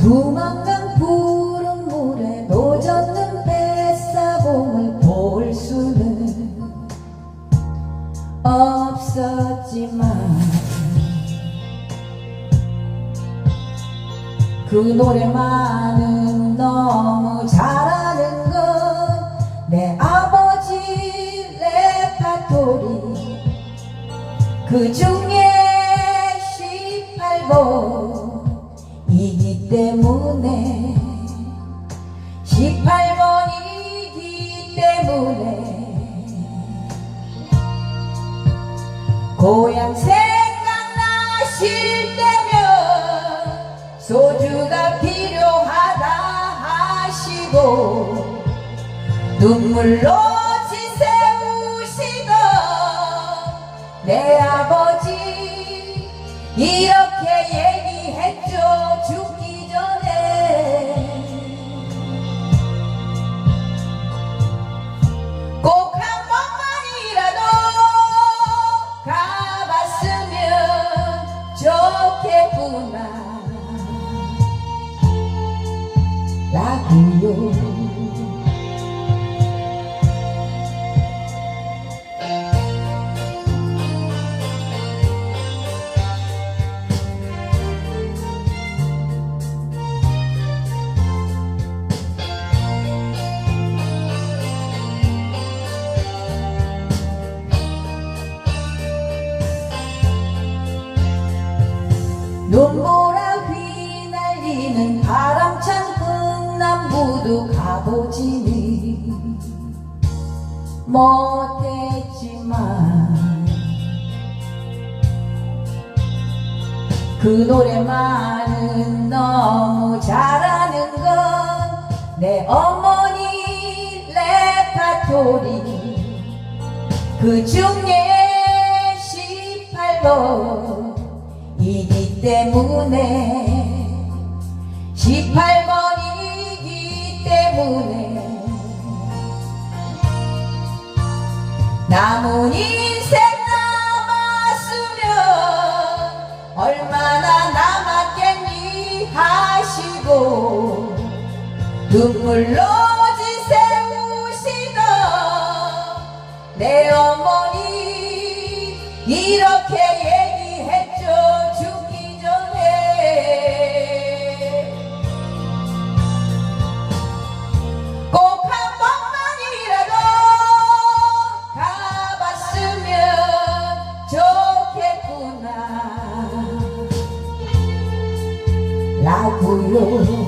두만강 푸른 물에 노젓는 뱃사공을 볼 수는 없었지만 그 노래만은 너무 잘하는 건 내 아버지 레파토리. 그 중에 고향 생각나실 때면 소주가 필요하다 하시고 눈물로 지새우시던 내 아버지 이렇 좋겠 눈보라 휘날리는 바람찬 흥남부도 가보지니 못했지만 그 노래만은 너무 잘하는 건 내 어머니 레파토리. 그 중에 18번 이기 때문에 18번이기 때문에 남은 인생 남았으면 얼마나 남았겠니 하시고 눈물로 지새우시던 내 어머니 이렇게 가봤